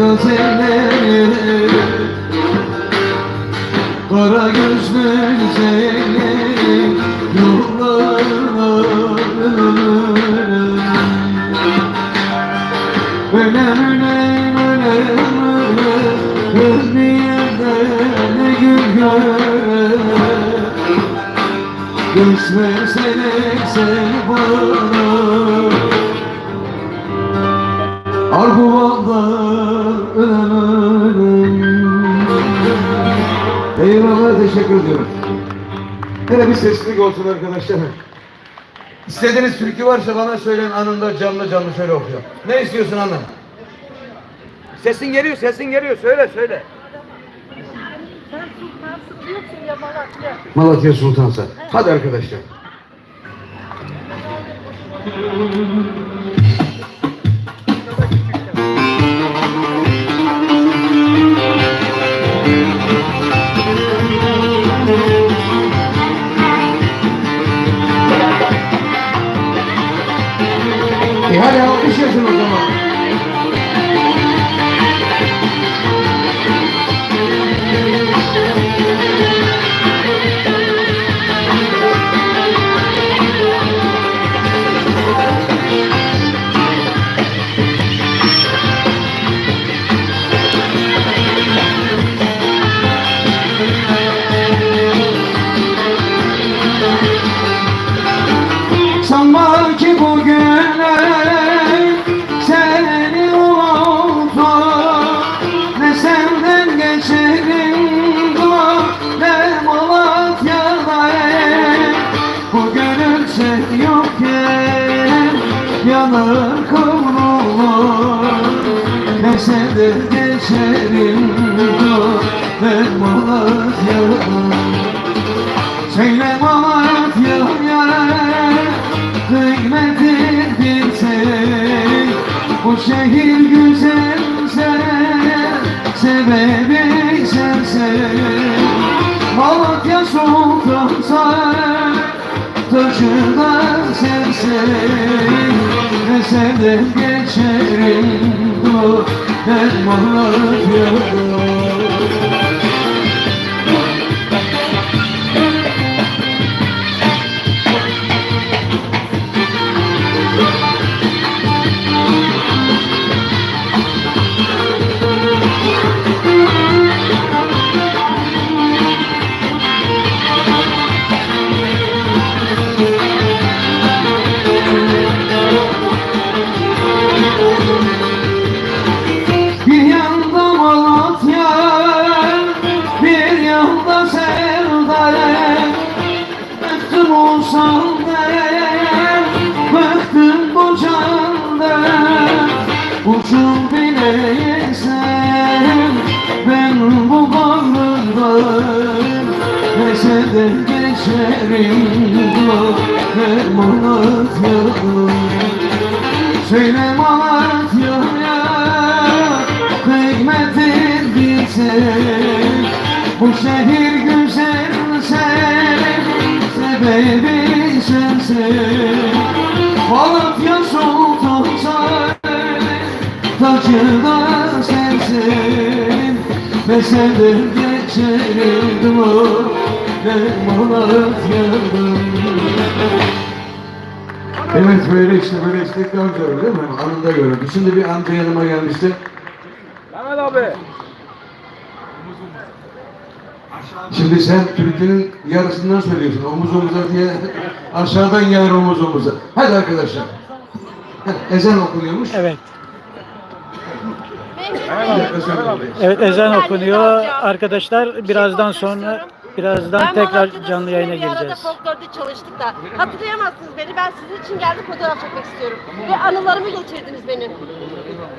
gazeleri Kara gözlü güzelleri Yollarına Önem önem önem Ölmeyende ne gün gör Göçmesene sen bana Eyvallah teşekkür ediyorum. Hele bir seslilik olsun arkadaşlar. İstediğiniz türkü varsa bana söyleyin anında canlı canlı şöyle okuyor. Ne istiyorsun anam? Sesin geliyor, sesin geliyor. Söyle, söyle. Sen sultansın diyorsun ya Malatya. Malatya Sultansa. Hadi arkadaşlar. এখানে অফিসে ছিল ki bugünler seni unuttu Ne senden geçerim dur ne Malatya'da Bu gönül yokken yanır kavrulur Ne senden geçerim ne Malatya'da Söyle şehir güzelse sebebi sensin Malatya sultansa taşı da sensin Ne senden geçerim bu ne Malatya'da candan Uçum bile yesem, ben bu bağrımdan Nese de geçerim bu Malatya'dan Söyle Malatya'ya kıymetin bilsek Bu şehir güzelse sebebi sensin Malatya sultansa tacı da sensin Ve senden geçerim o ne Malatya'dan Evet böyle işte böyle istekler görür değil mi? Anında görürdü. Şimdi bir amca yanıma gelmişti. Mehmet abi. Şimdi sen türkünün yarısından söylüyorsun. Omuz omuza diye aşağıdan gelir omuz omuza. Hadi arkadaşlar. Ezan okunuyormuş. Evet. Evet ezan okunuyor. Arkadaşlar birazdan sonra birazdan Ben tekrar canlı yayına gireceğiz. folklorda çalıştık da hatırlayamazsınız beni. Ben sizin için geldim fotoğraf çekmek istiyorum. Ve anılarımı getirdiniz benim.